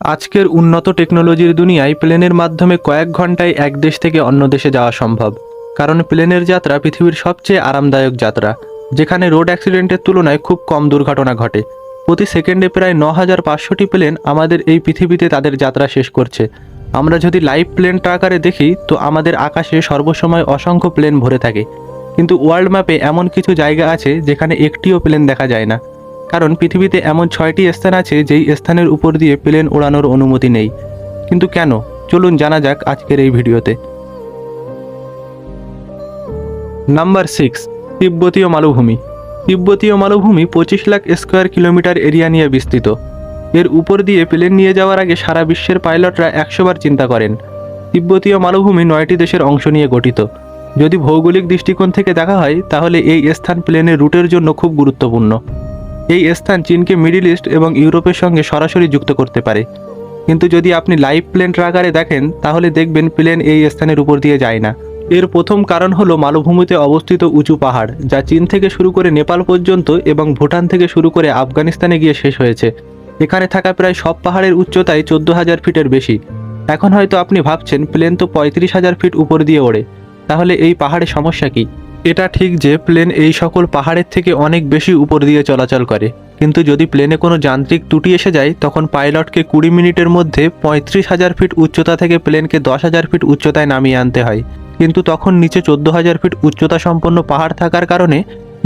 আজকের উন্নত টেকনোলজির দুনিয়ায় প্লেনের মাধ্যমে কয়েক ঘন্টায় এক দেশ থেকে অন্য দেশে যাওয়া সম্ভব। কারণ প্লেনের যাত্রা পৃথিবীর সবচেয়ে আরামদায়ক যাত্রা, যেখানে রোড অ্যাক্সিডেন্টের তুলনায় খুব কম দুর্ঘটনা ঘটে। প্রতি সেকেন্ডে প্রায় ন হাজার পাঁচশোটি প্লেন আমাদের এই পৃথিবীতে তাদের যাত্রা শেষ করছে। আমরা যদি লাইভ প্লেন ট্রাকারে দেখি, তো আমাদের আকাশে সর্বসময় অসংখ্য প্লেন ভরে থাকে। কিন্তু ওয়ার্ল্ড ম্যাপে এমন কিছু জায়গা আছে, যেখানে একটিও প্লেন দেখা যায় না। কারণ পৃথিবীতে এমন ছয়টি স্থান আছে যেই স্থানের উপর দিয়ে প্লেন ওড়ানোর অনুমতি নেই। কিন্তু কেন? চলুন জানা যাক আজকের এই ভিডিওতে। নাম্বার সিক্স, তিব্বতীয় মালভূমি। তিব্বতীয় মালভূমি পঁচিশ লাখ স্কোয়ার কিলোমিটার এরিয়া নিয়ে বিস্তৃত। এর উপর দিয়ে প্লেন নিয়ে যাওয়ার আগে সারা বিশ্বের পাইলটরা একশোবার চিন্তা করেন। তিব্বতীয় মালভূমি নয়টি দেশের অংশ নিয়ে গঠিত। যদি ভৌগোলিক দৃষ্টিকোণ থেকে দেখা হয়, তাহলে এই স্থান প্লেনের রুটের জন্য খুব গুরুত্বপূর্ণ। এই স্থান চীনকে মিডিল ইস্ট এবং ইউরোপের সঙ্গে সরাসরি যুক্ত করতে পারে। কিন্তু যদি আপনি লাইভ প্লেন ট্রাকারে দেখেন, তাহলে দেখবেন প্লেন এই স্থানের উপর দিয়ে যায় না। এর প্রথম কারণ হলো মালভূমিতে অবস্থিত উঁচু পাহাড়, যা চীন থেকে শুরু করে নেপাল পর্যন্ত এবং ভুটান থেকে শুরু করে আফগানিস্তানে গিয়ে শেষ হয়েছে। এখানে থাকা প্রায় সব পাহাড়ের উচ্চতায় চোদ্দ হাজার ফিটের বেশি। এখন হয়তো আপনি ভাবছেন, প্লেন তো পঁয়ত্রিশ হাজার ফিট উপর দিয়ে ওড়ে। তাহলে এই পাহাড়ে সমস্যা কি? এটা ঠিক যে প্লেন এই সকল পাহাড়ের থেকে অনেক বেশি উপর দিয়ে চলাচল করে। কিন্তু যদি প্লেনে কোনো যান্ত্রিক ত্রুটি এসে যায়, তখন পাইলটকে কুড়ি মিনিটের মধ্যে পঁয়ত্রিশ হাজার ফিট উচ্চতা থেকে প্লেনকে দশ হাজার ফিট উচ্চতায় নামিয়ে আনতে হয়। কিন্তু তখন নিচে চোদ্দ হাজার ফিট উচ্চতা সম্পন্ন পাহাড় থাকার কারণে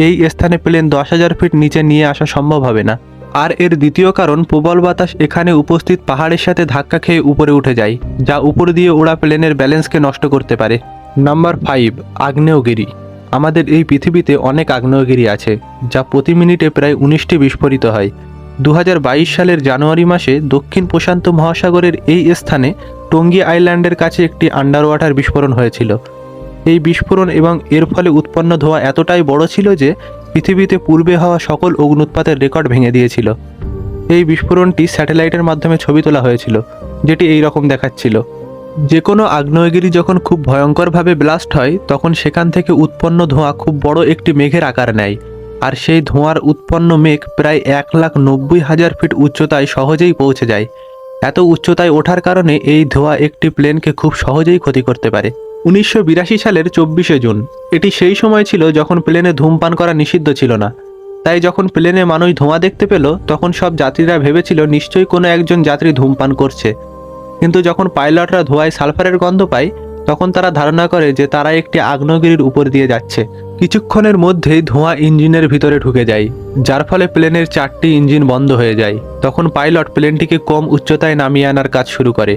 এই স্থানে প্লেন দশ হাজার ফিট নিচে নিয়ে আসা সম্ভব হবে না। আর এর দ্বিতীয় কারণ, প্রবল বাতাস এখানে উপস্থিত পাহাড়ের সাথে ধাক্কা খেয়ে উপরে উঠে যায়, যা উপর দিয়ে ওড়া প্লেনের ব্যালেন্সকে নষ্ট করতে পারে। নাম্বার ফাইভ, আগ্নেয়গিরি। আমাদের এই পৃথিবীতে অনেক আগ্নেয়গিরি আছে, যা প্রতি মিনিটে প্রায় উনিশটি বিস্ফোরিত হয়। দু হাজার বাইশ সালের জানুয়ারি মাসে দক্ষিণ প্রশান্ত মহাসাগরের এই স্থানে টঙ্গী আইল্যান্ডের কাছে একটি আন্ডার ওয়াটার বিস্ফোরণ হয়েছিল। এই বিস্ফোরণ এবং এর ফলে উৎপন্ন ধোঁয়া এতটাই বড় ছিল যে পৃথিবীতে পূর্বে হওয়া সকল অগ্নুৎপাতের রেকর্ড ভেঙে দিয়েছিল। এই বিস্ফোরণটি স্যাটেলাইটের মাধ্যমে ছবি তোলা হয়েছিল, যেটি এই রকম দেখাচ্ছিল। যে কোনো আগ্নেয়গিরি যখন খুব ভয়ঙ্করভাবে ব্লাস্ট হয়, তখন সেখান থেকে উৎপন্ন ধোঁয়া খুব বড় একটি মেঘের আকার নেয়। আর সেই ধোঁয়ার উৎপন্ন মেঘ প্রায় এক লাখ নব্বই হাজার ফিট উচ্চতায় সহজেই পৌঁছে যায়। এত উচ্চতায় ওঠার কারণে এই ধোঁয়া একটি প্লেনকে খুব সহজেই ক্ষতি করতে পারে। উনিশশো বিরাশি সালের চব্বিশে জুন, এটি সেই সময় ছিল যখন প্লেনে ধূমপান করা নিষিদ্ধ ছিল না। তাই যখন প্লেনে মানুষ ধোঁয়া দেখতে পেল, তখন সব যাত্রীরা ভেবেছিল নিশ্চয়ই কোনো একজন যাত্রী ধূমপান করছে। কিন্তু যখন পাইলটরা ধোঁয়ায় সালফারের গন্ধ পায়, তখন তারা ধারণা করে যে তারা একটি আগ্নেয়গিরির উপর দিয়ে যাচ্ছে। কিছুক্ষণের মধ্যেই ধোঁয়া ইঞ্জিনের ভিতরে ঢুকে যায়, যার ফলে প্লেনের চারটি ইঞ্জিন বন্ধ হয়ে যায়। তখন পাইলট প্লেনটিকে কম উচ্চতায় নামিয়ে আনার কাজ শুরু করে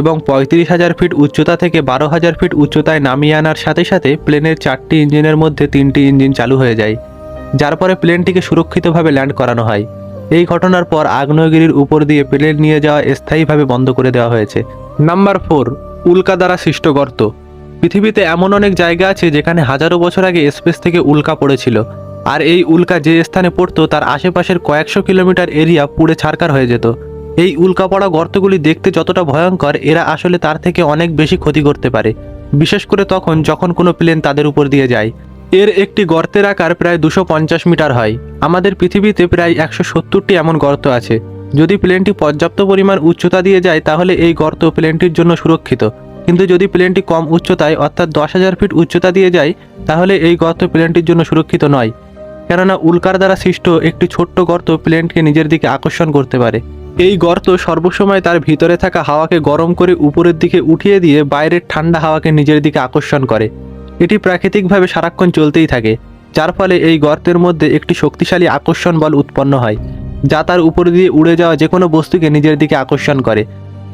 এবং পঁয়ত্রিশ হাজার ফিট উচ্চতা থেকে বারো হাজার ফিট উচ্চতায় নামিয়ে আনার সাথে সাথে প্লেনের চারটি ইঞ্জিনের মধ্যে তিনটি ইঞ্জিন চালু হয়ে যায়, যার পরে প্লেনটিকে সুরক্ষিতভাবে ল্যান্ড করানো হয়। এই ঘটনার পর আগ্নেয়গিরির উপর দিয়ে প্লেন নিয়ে যাওয়া স্থায়ীভাবে বন্ধ করে দেওয়া হয়েছে। নাম্বার ফোর, উল্কা দ্বারা সৃষ্ট গর্ত। পৃথিবীতে এমন অনেক জায়গা আছে যেখানে হাজারো বছর আগে স্পেস থেকে উল্কা পড়েছিল। আর এই উল্কা যে স্থানে পড়তো, তার আশেপাশের কয়েকশো কিলোমিটার এরিয়া পুড়ে ছারকার হয়ে যেত। এই উল্কা পড়া গর্তগুলি দেখতে যতটা ভয়ঙ্কর, এরা আসলে তার থেকে অনেক বেশি ক্ষতি করতে পারে। বিশেষ করে তখন, যখন কোনো প্লেন তাদের উপর দিয়ে যায়। এর একটি গর্তের আকার প্রায় দুশো মিটার হয়। আমাদের পৃথিবীতে প্রায় একশো সত্তরটি এমন গর্ত আছে। যদি প্লেনটি পর্যাপ্ত পরিমাণ উচ্চতা দিয়ে যায়, তাহলে এই গর্ত প্লেনটির জন্য সুরক্ষিত। কিন্তু যদি প্লেনটি কম উচ্চতায়, অর্থাৎ দশ হাজার ফিট উচ্চতা দিয়ে যায়, তাহলে এই গর্ত প্লেনটির জন্য সুরক্ষিত নয়। কেননা উল্কার দ্বারা সৃষ্ট একটি ছোট্ট গর্ত প্লেনকে নিজের দিকে আকর্ষণ করতে পারে। এই গর্ত সর্বসময় তার ভিতরে থাকা হাওয়াকে গরম করে উপরের দিকে উঠিয়ে দিয়ে বাইরের ঠান্ডা হাওয়াকে নিজের দিকে আকর্ষণ করে। এটি প্রাকৃতিকভাবে সারাক্ষণ চলতেই থাকে, যার ফলে এই গর্তের মধ্যে একটি শক্তিশালী আকর্ষণ বল উৎপন্ন হয়, যা তার উপর দিয়ে উড়ে যাওয়া যে কোনো বস্তুকে নিজের দিকে আকর্ষণ করে।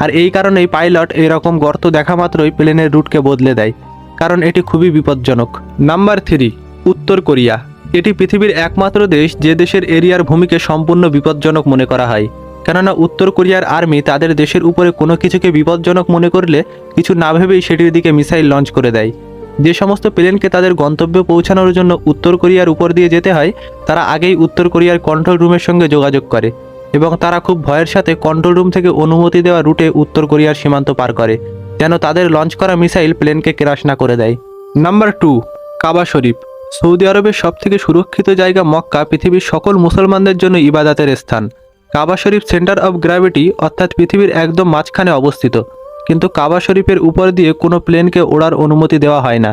আর এই কারণেই পাইলট এরকম গর্ত দেখা মাত্রই প্লেনের রুটকে বদলে দেয়, কারণ এটি খুবই বিপজ্জনক। নাম্বার থ্রি, উত্তর কোরিয়া। এটি পৃথিবীর একমাত্র দেশ যে দেশের এরিয়ার ভূমিকে সম্পূর্ণ বিপজ্জনক মনে করা হয়, কেননা উত্তর কোরিয়ার আর্মি তাদের দেশের উপরে কোনো কিছুকে বিপজ্জনক মনে করলে কিছু না ভেবেই সেটির দিকে মিসাইল লঞ্চ করে দেয়। যে সমস্ত প্লেনকে তাদের গন্তব্যে পৌঁছানোর জন্য উত্তর কোরিয়ার উপর দিয়ে যেতে হয়, তারা আগেই উত্তর কোরিয়ার কন্ট্রোল রুমের সঙ্গে যোগাযোগ করে এবং তারা খুব ভয়ের সাথে কন্ট্রোল রুম থেকে অনুমতি দেওয়া রুটে উত্তর কোরিয়ার সীমান্ত পার করে, যেন তাদের লঞ্চ করা মিসাইল প্লেনকে ক্রাশ না করে দেয়। Number two Kaaba Sharif. Saudi আরবের সবথেকে সুরক্ষিত জায়গা মক্কা, পৃথিবীর সকল মুসলমানদের জন্য ইবাদাতের স্থান। Kaaba Sharif centre of gravity অর্থাৎ পৃথিবীর একদম মাঝখানে অবস্থিত। কিন্তু কাবা শরীফের উপর দিয়ে কোনো প্লেনকে ওড়ার অনুমতি দেওয়া হয় না।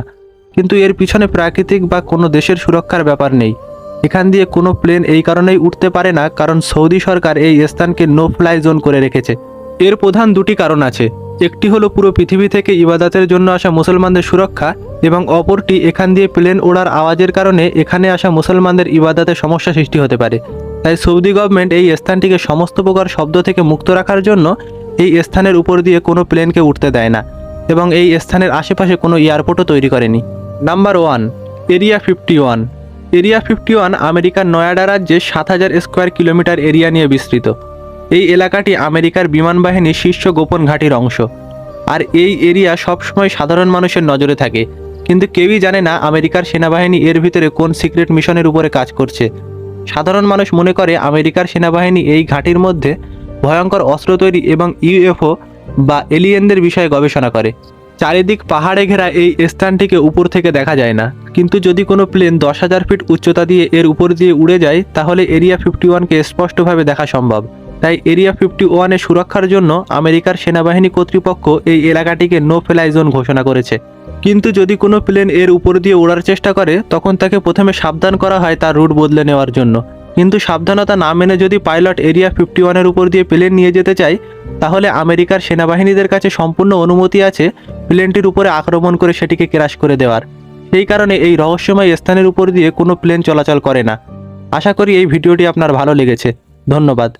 কিন্তু এর পিছনে প্রাকৃতিক বা কোনো দেশের সুরক্ষার ব্যাপার নেই। এখান দিয়ে কোনো প্লেন এই কারণেই উঠতে পারে না, কারণ সৌদি সরকার এই স্থানকে নো ফ্লাই জোন করে রেখেছে। এর প্রধান দুটি কারণ আছে। একটি হলো পুরো পৃথিবী থেকে ইবাদতের জন্য আসা মুসলমানদের সুরক্ষা এবং অপরটি এখান দিয়ে প্লেন ওড়ার আওয়াজের কারণে এখানে আসা মুসলমানদের ইবাদতে সমস্যা সৃষ্টি হতে পারে। তাই সৌদি গভর্নমেন্ট এই স্থানটিকে সমস্ত প্রকার শব্দ থেকে মুক্ত রাখার জন্য এই স্থানের উপর দিয়ে কোনো প্লেনকে উঠতে দেয় না এবং এই স্থানের আশেপাশে কোনো এয়ারপোর্টও তৈরি করেনি। Number one, area fifty one. Area fifty one আমেরিকার নয়াডা রাজ্যে সাত হাজার স্কোয়ার কিলোমিটার এরিয়া নিয়ে বিস্তৃত। এই এলাকাটি আমেরিকার বিমান বাহিনীর শীর্ষ গোপন ঘাঁটির অংশ। আর এই এরিয়া সবসময় সাধারণ মানুষের নজরে থাকে। কিন্তু কেউই জানে না আমেরিকার সেনাবাহিনী এর ভিতরে কোন সিক্রেট মিশনের উপরে কাজ করছে। সাধারণ মানুষ মনে করে আমেরিকার সেনাবাহিনী এই ঘাঁটির মধ্যে ভয়ঙ্কর অস্ত্র তৈরি এবং ইউএফও বা এলিয়েনদের বিষয়ে গবেষণা করে। চারিদিক পাহাড়ে ঘেরা এই স্থানটিকে উপর থেকে দেখা যায় না। কিন্তু যদি কোনো প্লেন দশ হাজার ফিট উচ্চতা দিয়ে এর উপর দিয়ে উড়ে যায়, তাহলে এরিয়া ফিফটি ওয়ানকে স্পষ্টভাবে দেখা সম্ভব। তাই এরিয়া ফিফটি ওয়ানের সুরক্ষার জন্য আমেরিকার সেনাবাহিনী কর্তৃপক্ষ এই এলাকাটিকে নো ফ্লাই জোন ঘোষণা করেছে। কিন্তু যদি কোনো প্লেন এর উপর দিয়ে ওড়ার চেষ্টা করে, তখন তাকে প্রথমে সাবধান করা হয় তার রুট বদলে নেওয়ার জন্য। কিন্তু সাবধানতা না মেনে যদি পাইলট এরিয়া ফিফটি ওয়ানের উপর দিয়ে প্লেন নিয়ে যেতে চায়, তাহলে আমেরিকার সেনাবাহিনীদের কাছে সম্পূর্ণ অনুমতি আছে প্লেনটির উপরে আক্রমণ করে সেটিকে ক্রাশ করে দেওয়ার। সেই কারণে এই রহস্যময় স্থানের উপর দিয়ে কোনো প্লেন চলাচল করে না। আশা করি এই ভিডিওটি আপনার ভালো লেগেছে। ধন্যবাদ।